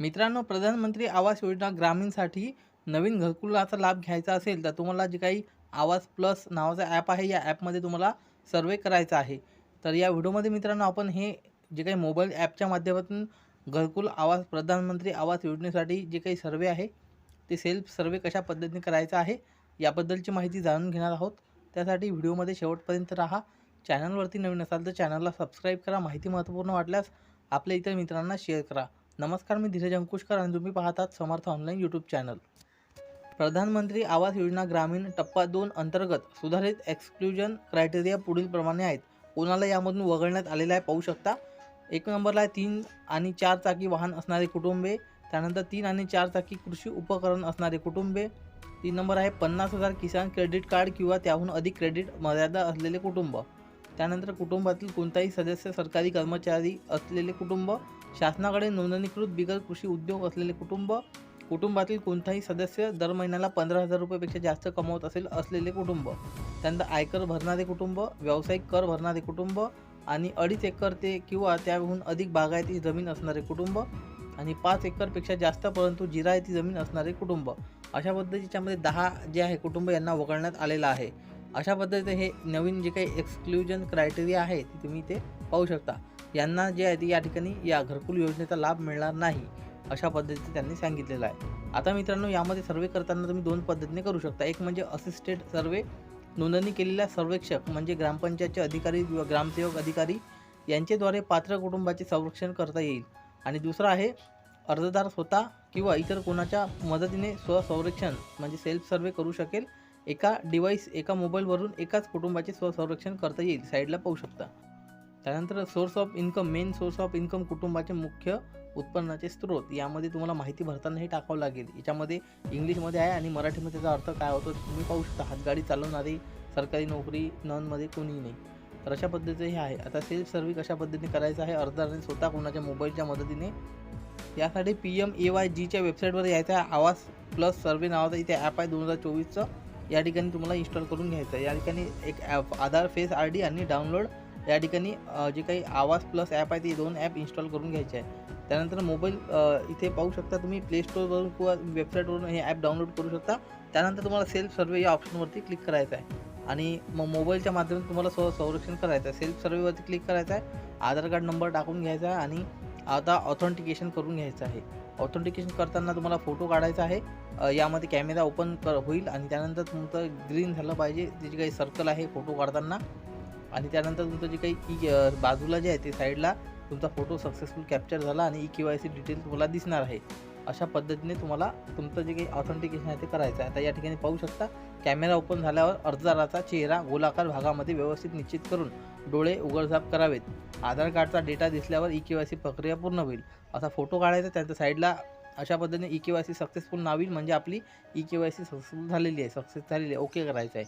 मित्रांनो प्रधानमंत्री आवास योजना ग्रामीणसाठी नवीन घरकुलाचा लाभ घ्यायचा असेल तर तुम्हाला जे काही आवास प्लस नावाचा ॲप आहे या ॲपमध्ये तुम्हाला सर्वे करायचा आहे. तर या व्हिडिओमध्ये मित्रांनो आपण हे जे काही मोबाईल ॲपच्या माध्यमातून घरकुल आवास प्रधानमंत्री आवास योजनेसाठी जे काही सर्वे आहे ते सेल्फ सर्वे कशा पद्धतीने करायचा आहे याबद्दलची माहिती जाणून घेणार आहोत. त्यासाठी व्हिडिओमध्ये शेवटपर्यंत राहा. चॅनलवरती नवीन असाल तर चॅनलला सबस्क्राईब करा. माहिती महत्त्वपूर्ण वाटल्यास आपल्या इतर मित्रांना शेअर करा. नमस्कार मी धीरज अंकुशकर आणि तुम्ही पाहतात समर्थ ऑनलाईन यूट्यूब चॅनल. प्रधानमंत्री आवास योजना ग्रामीण टप्पा दोन अंतर्गत सुधारित एक्सक्लुजन क्रायटेरिया पुढील प्रमाणे आहेत. कोणाला यामधून वगळण्यात आलेला आहे पाहू शकता. एक नंबरला आहे तीन आणि चार चाकी वाहन असणारे कुटुंबे त्यानंतर तीन आणि चार चाकी कृषी उपकरण असणारे कुटुंबे तीन नंबर आहे पन्नास हजार किसान क्रेडिट कार्ड किंवा त्याहून अधिक क्रेडिट मर्यादा असलेले कुटुंब त्यानंतर कुटुंबातील कोणताही सदस्य सरकारी कर्मचारी असलेले कुटुंब शासनाकडे नोंदणीकृत बिगर कृषी उद्योग असलेले कुटुंब कुटुंबातील कोणताही सदस्य दर महिन्याला पंधरा हजार रुपयापेक्षा जास्त कमवत असेल असलेले कुटुंब. त्यानंतर आयकर भरणारे कुटुंब व्यावसायिक कर भरणारे कुटुंब आणि अडीच एकर ते किंवा त्याहून अधिक बागायती जमीन असणारे कुटुंब आणि पाच एकरपेक्षा जास्त परंतु जिरायती जमीन असणारे कुटुंब. अशा पद्धतीच्यामध्ये दहा जे आहे कुटुंब यांना वगळण्यात आलेलं आहे. अशा पद्धतीने हे नवीन जे काही एक्सक्लुजन क्रायटेरिया आहे ते तुम्ही ते पाहू शकता. यांना जे आहे ते या ठिकाणी या घरकुल योजनेचा लाभ मिळणार नाही अशा पद्धतीचं त्यांनी सांगितलेलं आहे. आता मित्रांनो यामध्ये सर्वे करताना तुम्ही दोन पद्धतीने करू शकता. एक म्हणजे असिस्टेड सर्वे नोंदणी केलेल्या सर्वेक्षक म्हणजे ग्रामपंचायतचे अधिकारी किंवा ग्रामसेवक अधिकारी यांच्याद्वारे पात्र कुटुंबाचे संरक्षण करता येईल. आणि दुसरा आहे अर्जदार स्वतः किंवा इतर कोणाच्या मदतीने स्वसंरक्षण म्हणजे सेल्फ सर्वे करू शकेल. एका डिव्हाइस एका मोबाईलवरून एकाच कुटुंबाचे स्वसंरक्षण करता येईल. साईडला पाहू शकता. त्यानंतर source of income main source of income कुटुंबाचे मुख्य उत्पन्नाचे स्रोत यामध्ये तुम्हाला माहिती भरताना हे टाकावं लागेल. याच्यामध्ये इंग्लिशमध्ये आहे आणि मराठीमध्ये त्याचा अर्थ काय होतो तुम्ही पाहू शकता हातगाडी चालवणारी सरकारी नोकरी नॉनमध्ये कोणीही नाही. तर अशा पद्धतीचे हे आहे. आता सेल्फ सर्व्हिस कशा पद्धतीने करायचं आहे? अर्जाने स्वतः कोणाच्या मोबाईलच्या मदतीने? यासाठी पी एम ए वाय जीच्या वेबसाईटवर यायचं आहे. आवाज प्लस सर्वे नावाचा इथे ॲप आहे. दोन हजार चोवीसचं. या ठिकाणी तुम्हाला इन्स्टॉल करून घ्यायचं आहे. या ठिकाणी एक app Aadhaar face R D आणि डाउनलोड या ठिकाणी जे काही आवाज प्लस ॲप आहे ते दोन ॲप इन्स्टॉल करून घ्यायचे आहे. त्यानंतर मोबाईल इथे पाहू शकता तुम्ही प्ले स्टोअरवरून किंवा वेबसाईटवरून हे ॲप डाउनलोड करू शकता. त्यानंतर तुम्हाला सेल्फ सर्वे या ऑप्शनवरती क्लिक करायचं आहे. आणि मग मोबाईलच्या माध्यमातून तुम्हाला स्व संरक्षण करायचं आहे. सेल्फ सर्वेवरती क्लिक करायचं आहे. आधार कार्ड नंबर टाकून घ्यायचा आहे आणि आता ऑथेंटिकेशन करून घ्यायचं आहे. ऑथेंटिकेशन करताना तुम्हाला फोटो काढायचा आहे. यामध्ये कॅमेरा ओपन कर होईल आणि त्यानंतर तुमचं ग्रीन झालं पाहिजे. जे जे काही सर्कल आहे फोटो काढताना. आणि त्यानंतर तुमचं जे काही ई बाजूला जे आहे ते साईडला तुमचा फोटो सक्सेसफुल कॅप्चर झाला आणि E K Y C detail तुम्हाला दिसणार आहे. अशा पद्धतीने तुम्हाला तुमचं जे काही ऑथेंटिकेशन आहे ते करायचं आहे. आता या ठिकाणी पाहू शकता कॅमेरा ओपन झाल्यावर अर्जदाराचा चेहरा गोलाकार भागामध्ये व्यवस्थित निश्चित करून डोळे उघडझाप करावेत. आधार कार्डचा डेटा दिसल्यावर ई के वाय सी प्रक्रिया पूर्ण होईल. असा फोटो काढायचा त्यांच्या साईडला अशा पद्धतीने E K Y C successful नावील म्हणजे आपली E K Y C successful झालेली आहे सक्सेस झालेली आहे ओके करायचं आहे.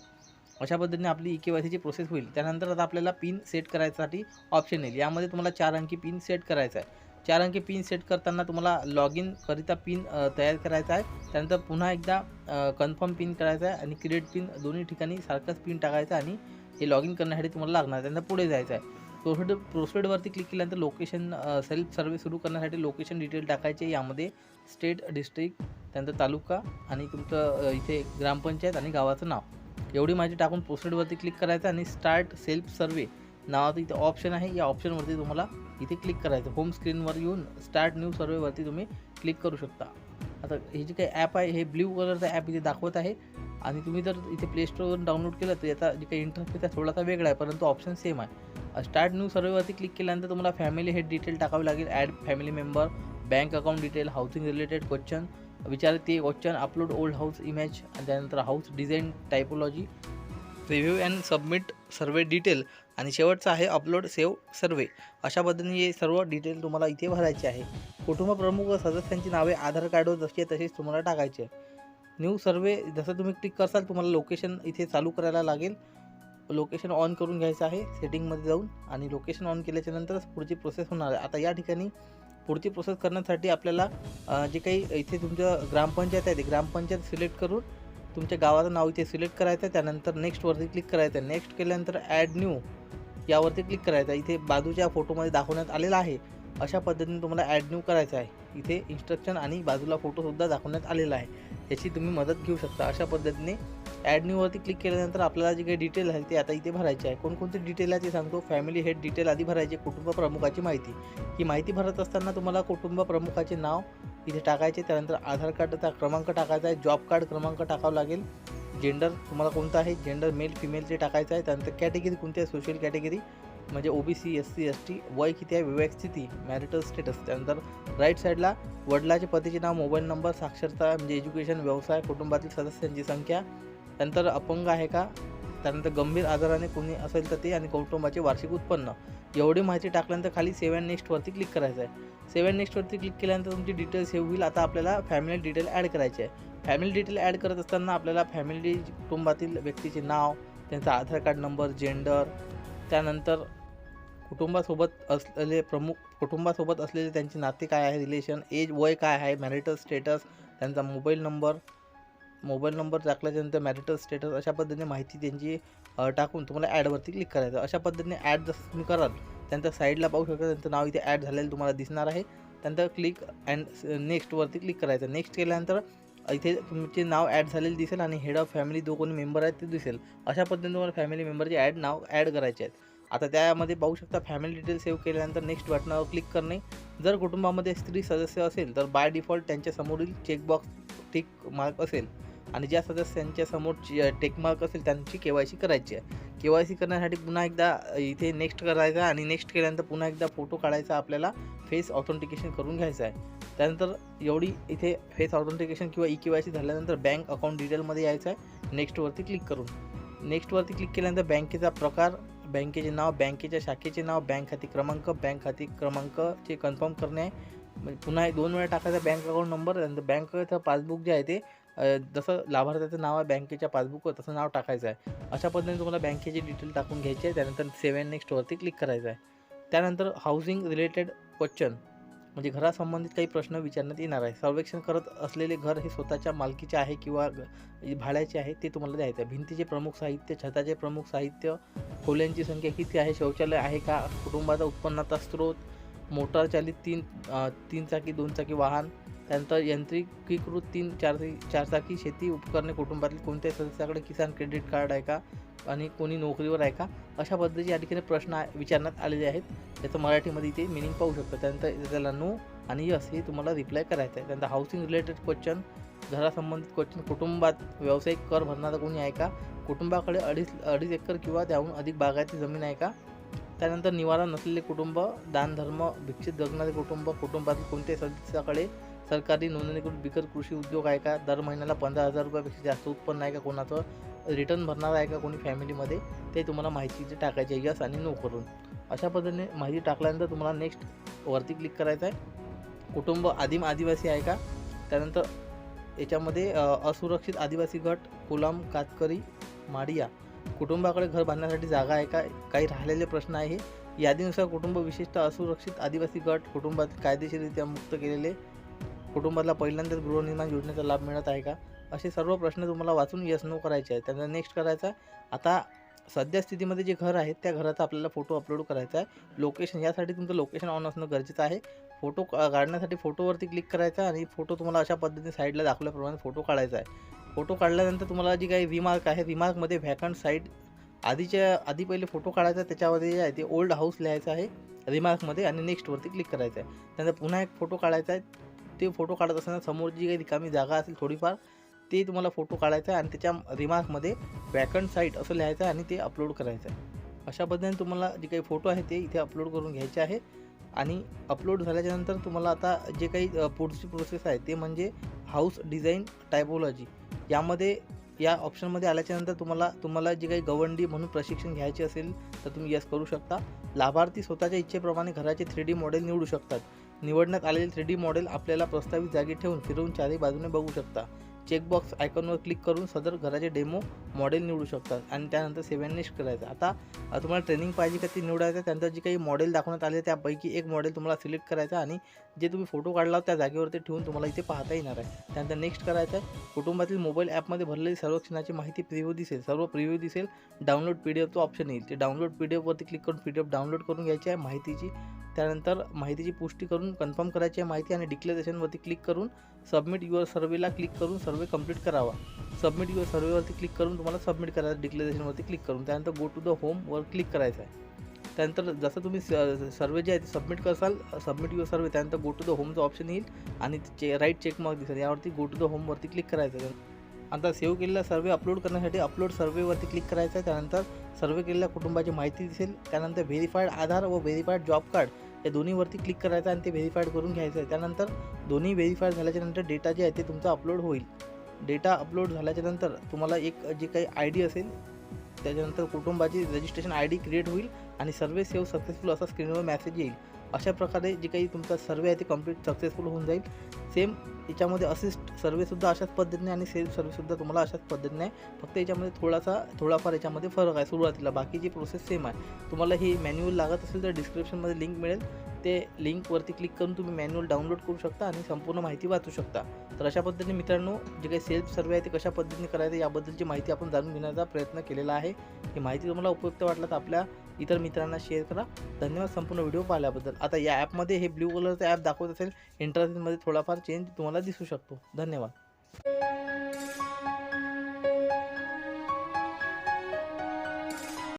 अशा पद्धतीने आपली ई के वाय सीची प्रोसेस होईल. त्यानंतर आता आपल्याला पिन सेट करायसाठी ऑप्शन येईल. यामध्ये तुम्हाला चार अंकी पिन सेट करायचा आहे. चार अंकी पिन सेट करताना तुम्हाला लॉग इनकरिता पिन तयार करायचा आहे. त्यानंतर पुन्हा एकदा कन्फर्म पिन करायचा आहे आणि क्रिएट पिन दोन्ही ठिकाणी सारखाच पिन टाकायचा आणि हे लॉग इन करण्यासाठी तुम्हाला लागणार आहे. त्यानंतर पुढे जायचं आहे. प्रोसेड प्रोसेडवरती क्लिक केल्यानंतर लोकेशन सेल्फ सर्व्हे सुरू करण्यासाठी लोकेशन डिटेल टाकायचे. यामध्ये स्टेट डिस्ट्रिक्ट त्यानंतर तालुका आणि तुमचं इथे ग्रामपंचायत आणि गावाचं नाव. एवढी माहिती टाकून पोस्टेडवरती क्लिक करायचं आणि स्टार्ट सेल्फ सर्वे नावाचं इथे ऑप्शन आहे. या ऑप्शनवरती तुम्हाला इथे क्लिक करायचं. होम स्क्रीनवर येऊन स्टार्ट न्यू सर्वेवरती तुम्ही क्लिक करू शकता. आता हे जे काही ॲप आहे हे ब्ल्यू कलरचं ॲप इथे दाखवत आहे. आणि तुम्ही जर इथे प्लेस्टोरवरून डाउनलोड केलं तर याचा जे काही इंटरफेस आहे थोडासा वेगळा आहे परंतु ऑप्शन सेम आहे. स्टार्ट न्यू सर्वेवरती क्लिक केल्यानंतर तुम्हाला फॅमिली हे डिटेल टाकावी लागेल. Add family member bank account detail housing related question विचार ते question upload old house image आणि त्यानंतर house design typology review and submit survey detail आणि शेवटचं आहे अपलोड सेव्ह सर्वे अशा पद्धतीने हे सर्व डिटेल तुम्हाला इथे भरायचे आहे. कुटुंब प्रमुख व सदस्यांची नावे आधार कार्डवर जशी तसेच तशीच तुम्हाला टाकायचे. न्यू सर्वे जसं तुम्ही क्लिक करसाल तुम्हाला लोकेशन इथे चालू करायला लागेल. लोकेशन ऑन करून घ्यायचं आहे सेटिंगमध्ये जाऊन. आणि लोकेशन ऑन केल्याच्या नंतरच पुढची प्रोसेस होणार आहे. आता या ठिकाणी पुढची प्रोसेस करण्यासाठी आपल्याला जे काही इथे तुमचं ग्रामपंचायत आहे ते ग्रामपंचायत सिलेक्ट करून तुमच्या गावाचं नाव इथे सिलेक्ट करायचं आहे. त्यानंतर नेक्स्टवरती क्लिक करायचं आहे. नेक्स्ट केल्यानंतर ॲड न्यू यावरती क्लिक करायचं आहे. इथे बाजूच्या फोटोमध्ये दाखवण्यात आलेलं आहे. अशा पद्धतीने तुम्हाला ॲड न्यू करायचं आहे. इथे इन्स्ट्रक्शन आणि बाजूला फोटोसुद्धा दाखवण्यात आलेला आहे. याची तुम्ही मदत घेऊ शकता. अशा पद्धतीने ॲड न्यूवरती क्लिक केल्यानंतर आपल्याला जे काही डिटेल आहे ते आता इथे भरायचे आहे. कोणकोणते डिटेल आहे ते सांगतो. फॅमिली हेड डिटेल आधी भरायचे कुटुंब प्रमुखाची माहिती. ही माहिती भरत असताना तुम्हाला कुटुंब प्रमुखाचे नाव इथे टाकायचे. त्यानंतर आधार कार्डचा क्रमांक टाकायचा आहे. जॉब कार्ड क्रमांक टाकावा लागेल. जेंडर तुम्हाला कोणतं आहे? जेंडर मेल फिमेल ते टाकायचं आहे. त्यानंतर कॅटेगरी कोणती आहे? सोशल कॅटेगरी म्हणजे O B C S C S T वय किती आहे? विवेक स्थिती. मॅरिटल स्टेटस त्यानंतर राईट साईडला वडिलाचे पतीचे नाव मोबाईल नंबर साक्षरता म्हणजे एज्युकेशन व्यवसाय कुटुंबातील सदस्यांची संख्या त्यानंतर अपंग आहे का? त्यानंतर गंभीर आजाराने कोणी असेल तर ते आणि कौटुंबाचे वार्षिक उत्पन्न. एवढी माहिती टाकल्यानंतर खाली सेव्ह अँड नेक्स्टवरती क्लिक करायचं आहे सेव्ह अँड नेक्स्टवरती क्लिक केल्यानंतर तुमची डिटेल सेव्ह होईल. आता आपल्याला फॅमिली डिटेल ॲड करायची आहे फॅमिली डिटेल ॲड करत असताना आपल्याला फॅमिली कुटुंबातील व्यक्तीचे नाव त्यांचा आधार कार्ड नंबर जेंडर त्यानंतर कुटुंबासोबत असलेले प्रमुख कुटुंबासोबत असलेले त्यांचे नाते काय आहे रिलेशन एज वय काय आहे मॅरिटल स्टेटस त्यांचा मोबाईल नंबर मोबाईल नंबर टाकल्याच्यानंतर मॅरिटल स्टेटस अशा पद्धतीने माहिती त्यांची टाकून तुम्हाला ॲडवरती क्लिक करायचं. अशा पद्धतीने ॲड जसं तुम्ही कराल त्यानंतर साईडला पाहू शकता त्यांचं नाव इथे ॲड झालेलं तुम्हाला दिसणार आहे. त्यानंतर क्लिक अँड नेक्स्टवरती क्लिक करायचं. नेक्स्ट केल्यानंतर इथे तुमचे नाव ॲड झालेले दिसेल आणि हेड ऑफ फॅमिली जो कोणी मेंबर आहेत ते दिसेल. अशा पद्धतीने तुम्हाला फॅमिली मेंबरचे ॲड नाव ॲड करायचे आहेत. आता त्यामध्ये पाहू शकता फॅमिली डिटेल सेव्ह केल्यानंतर नेक्स्ट बटनावर क्लिक करणे. जर कुटुंबामध्ये स्त्री सदस्य असेल तर बाय डिफॉल्ट त्यांच्यासमोरील चेकबॉक्स टिक मार्क असेल. आणि ज्या सदस्यांच्या समोर टेकमार्क असेल त्यांची के वाय सी करायची आहे. के वाय सी करण्यासाठी पुन्हा एकदा इथे नेक्स्ट करायचा आणि नेक्स्ट केल्यानंतर पुन्हा एकदा फोटो काढायचा आपल्याला फेस ऑथेंटिकेशन करून घ्यायचं आहे. त्यानंतर एवढी इथे फेस ऑथेंटिकेशन किंवा ई के वाय सी झाल्यानंतर बँक अकाउंट डिटेलमध्ये यायचं आहे. नेक्स्टवरती क्लिक करून. नेक्स्टवरती क्लिक केल्यानंतर बँकेचा प्रकार बँकेचे नाव बँकेच्या शाखेचे नाव बँक खाते क्रमांक बँक खाते क्रमांकचे कन्फर्म करणे आहे. म्हणजे पुन्हा एक दोन वेळा टाकायचा बँक अकाउंट नंबर त्यानंतर बँकचं पासबुक जे आहे ते जसं लाभार्थ्याचं नाव आहे बँकेच्या पासबुकवर तसं नाव टाकायचं आहे. अशा पद्धतीने तुम्हाला बँकेची डिटेल टाकून घ्यायची आहे त्यानंतर सेवन नेक्स्टवरती क्लिक करायचं आहे. त्यानंतर हाऊसिंग रिलेटेड क्वेश्चन म्हणजे घरासंबंधित काही प्रश्न विचारण्यात येणार आहे. सर्वेक्षण करत असलेले घर हे स्वतःच्या मालकीचे आहे किंवा ग- भाड्याचे आहे ते तुम्हाला द्यायचं आहे. भिंतीचे प्रमुख साहित्य छताचे प्रमुख साहित्य खोल्यांची संख्या किती आहे शौचालय आहे का कुटुंबाचा उत्पन्नाचा स्रोत मोटार चालित तीन तीन चाकी दोन चाकी वाहन त्यानंतर यंत्रिकीकृत तीन चारचाकी चारचाकी शेती उपकरणे कुटुंबातील कोणत्याही सदस्याकडे किसान क्रेडिट कार्ड आहे का आणि कोणी नोकरीवर आहे का अशा पद्धतीचे या ठिकाणी प्रश्न विचारण्यात आलेले आहेत. त्याचं मराठीमध्ये इथे मिनिंग पाहू शकतो. त्यानंतर त्याला नो आणि यस हे तुम्हाला रिप्लाय करायचं आहे. त्यानंतर हाऊसिंग रिलेटेड क्वेश्चन घरासंबंधित क्वेश्चन कुटुंबात व्यावसायिक कर भरणारा कोणी आहे का कुटुंबाकडे अडीच अडीच एकर किंवा त्याहून अधिक बागायती जमीन आहे का त्यानंतर निवारा नसलेले कुटुंब दानधर्म भिक्षित जगणारे कुटुंब कुटुंबातील कोणत्याही सदस्याकडे सरकारी नोंदणीकृत बिकर कृषी उद्योग आहे का? दर महिन्याला पंधरा हजार रुपयापेक्षा जास्त उत्पन्न आहे का कोणाचं? रिटर्न भरणार आहे का कोणी फॅमिलीमध्ये? ते तुम्हाला माहिती जे टाकायची आहे यस आणि नो करून. अशा पद्धतीने माहिती टाकल्यानंतर तुम्हाला नेक्स्ट वरती क्लिक करायचं आहे. कुटुंब आदिम आदिवासी आहे का? त्यानंतर याच्यामध्ये असुरक्षित आदिवासी गट कोलाम कातकरी माडिया. कुटुंबाकडे घर बांधण्यासाठी जागा आहे का? काही राहिलेले प्रश्न आहे. यादीनुसार कुटुंब विशिष्ट असुरक्षित आदिवासी गट कुटुंबातील कायदेशीररित्या मुक्त केलेले कुटुंबाला पहिल्यांदाच गृहनिर्माण योजनेचा लाभ मिळत आहे का? असे सर्व प्रश्न तुम्हाला वाचून यस नो करायचे आहे त्यांना नेक्स्ट करायचा आहे. आता सध्या स्थितीमध्ये जे घर आहे त्या घराचा आपल्याला फोटो अपलोड करायचा आहे. लोकेशन यासाठी तुमचं लोकेशन ऑन असणं गरजेचं आहे. फोटो का- काढण्यासाठी फोटोवरती क्लिक करायचा आणि फोटो तुम्हाला अशा पद्धतीने साईडला दाखवल्याप्रमाणे फोटो काढायचा आहे. फोटो काढल्यानंतर तुम्हाला जी काही रिमार्क आहे रिमार्कमध्ये व्हॅकंट साईट आधीच्या आधी पहिले फोटो काढायचा त्याच्यामध्ये जे आहे ते ओल्ड हाऊस लिहायचं आहे रिमार्कमध्ये आणि नेक्स्टवरती क्लिक करायचं आहे. त्यानंतर पुन्हा एक फोटो काढायचा आहे ते फोटो काढत असताना समोर जी काही रिकामी जागा असेल थोडीफार ते तुम्हाला फोटो काढायचा आहे आणि त्याच्या रिमार्कमध्ये व्हॅकंट साईट असं लिहायचं आहे आणि ते अपलोड करायचं आहे. अशा पद्धतीने तुम्हाला जे काही फोटो आहे ते इथे अपलोड करून घ्यायचे आहे आणि अपलोड झाल्याच्यानंतर तुम्हाला आता जे काही पुढची प्रोसेस आहे ते म्हणजे हाऊस डिझाईन टायपोलॉजी यामध्ये या ऑप्शनमध्ये आल्याच्यानंतर तुम्हाला तुम्हाला जी काही गवंडी म्हणून प्रशिक्षण घ्यायचे असेल तर तुम्ही यस करू शकता. लाभार्थी स्वतःच्या इच्छेप्रमाणे घराचे थ्री डी मॉडेल निवडू शकतात. निवडण्यात आलेले थ्री डी मॉडेल आपल्याला प्रस्तावित जागी ठेवून फिरवून चारही बाजूने बघू शकता. चेकबॉक्स आयकॉनवर क्लिक करून सदर घराचे डेमो मॉडेल निवडू शकतात आणि त्यानंतर सेवन नेक्स्ट करायचं. आता तुम्हाला ट्रेनिंग पाहिजे का ती निवडायचं त्यानंतर जी काही मॉडेल दाखवण्यात आले त्यापैकी एक मॉडेल तुम्हाला सिलेक्ट करायचं आणि जे तुम्ही फोटो काढला त्या जागेवरती ठेवून तुम्हाला इथे पाहता येणार आहे. त्यानंतर नेक्स्ट करायचं आहे कुटुंबातील मोबाईल ॲपमध्ये भरलेली सर्वेक्षणाची माहिती प्रिव्ह्यू दिसेल. सर्व प्रिव्ह्यू दिसेल डाउनलोड पी डी एफचं ऑप्शन येईल. ते डाउनलोड पी डी एफवरती क्लिक करून पी डी एफ डाउनलोड करून घ्यायची आहे माहितीची त्यानंतर माहितीची पुष्टी करून कन्फर्म करायची आहे माहिती आणि डिक्लेरेशनवरती क्लिक करून सबमिट युअर सर्वेला क्लिक करून सर्वे कंप्लीट करावा. सबमिट युअर सर्वेवरती क्लिक करून तुम्हाला सबमिट करायचं डिक्लेरेशनवरती क्लिक करून. त्यानंतर गो टू द होमवर क्लिक करायचं आहे त्यानंतर जसं तुम्ही सर्वे जे आहे ते सबमिट करसाल सबमिट युअर सर्वे त्यानंतर गो टू द होमचं ऑप्शन येईल आणि चे राईट चेक मार्क दिसेल. यावरती गो टू द होमवरती क्लिक करायचं आता सेव्ह केलेला सर्वे अपलोड करण्यासाठी अपलोड सर्वेवरती क्लिक करायचं आहे. त्यानंतर सर्वे केलेल्या कुटुंबाची माहिती दिसेल. त्यानंतर व्हेरीफाईड आधार व व्हेरीफाईड जॉब कार्ड या दोन्हीवरती क्लिक करायचं आणि ते व्हेरीफाईड करून घ्यायचं आहे. त्यानंतर दोन्ही व्हेरीफाईड झाल्याच्यानंतर डेटा जे आहे ते तुमचा अपलोड होईल. डेटा अपलोड झाल्याच्यानंतर तुम्हाला एक जे काही आय डी असेल त्याच्यानंतर कुटुंबाची रजिस्ट्रेशन आय डी क्रिएट होईल. आणि सर्वे सेव्ह सक्सेसफुल असा स्क्रीनवर मॅसेज येईल. अशा प्रकारे जे काही तुमचा सर्वे आहे ते कंप्लीट सक्सेसफुल होऊन जाईल. सेम याच्यामध्ये असिस्ट सर्वेसुद्धा अशाच पद्धतीने आणि सेल्फ सर्व्हिससुद्धा तुम्हाला अशाच पद्धतीने फक्त याच्यामध्ये थोडासा थोडाफार याच्यामध्ये फरक आहे सुरुवातीला. बाकीची प्रोसेस सेम आहे. तुम्हाला ही मॅन्युअल लागत असेल तर डिस्क्रिप्शनमध्ये लिंक मिळेल. ते लिंकवरती क्लिक करून तुम्ही मॅन्युअल डाउनलोड करू शकता आणि संपूर्ण माहिती वाचू शकता. तर अशा पद्धतीने मित्रांनो जे काही सेल्फ सर्वे आहे ते कशा पद्धतीने करायचं याबद्दलची माहिती आपण जाणून घेण्याचा प्रयत्न केलेला आहे. ही माहिती तुम्हाला उपयुक्त वाटलं तर आपल्या इतर मित्रांना शेअर करा. धन्यवाद संपूर्ण व्हिडिओ पाहिल्याबद्दल. आता या ॲपमध्ये हे ब्ल्यू कलरचं ॲप दाखवत असेल इंटरनेटमध्ये थोडाफार चेंज तुम्हाला दिसू शकतो. धन्यवाद.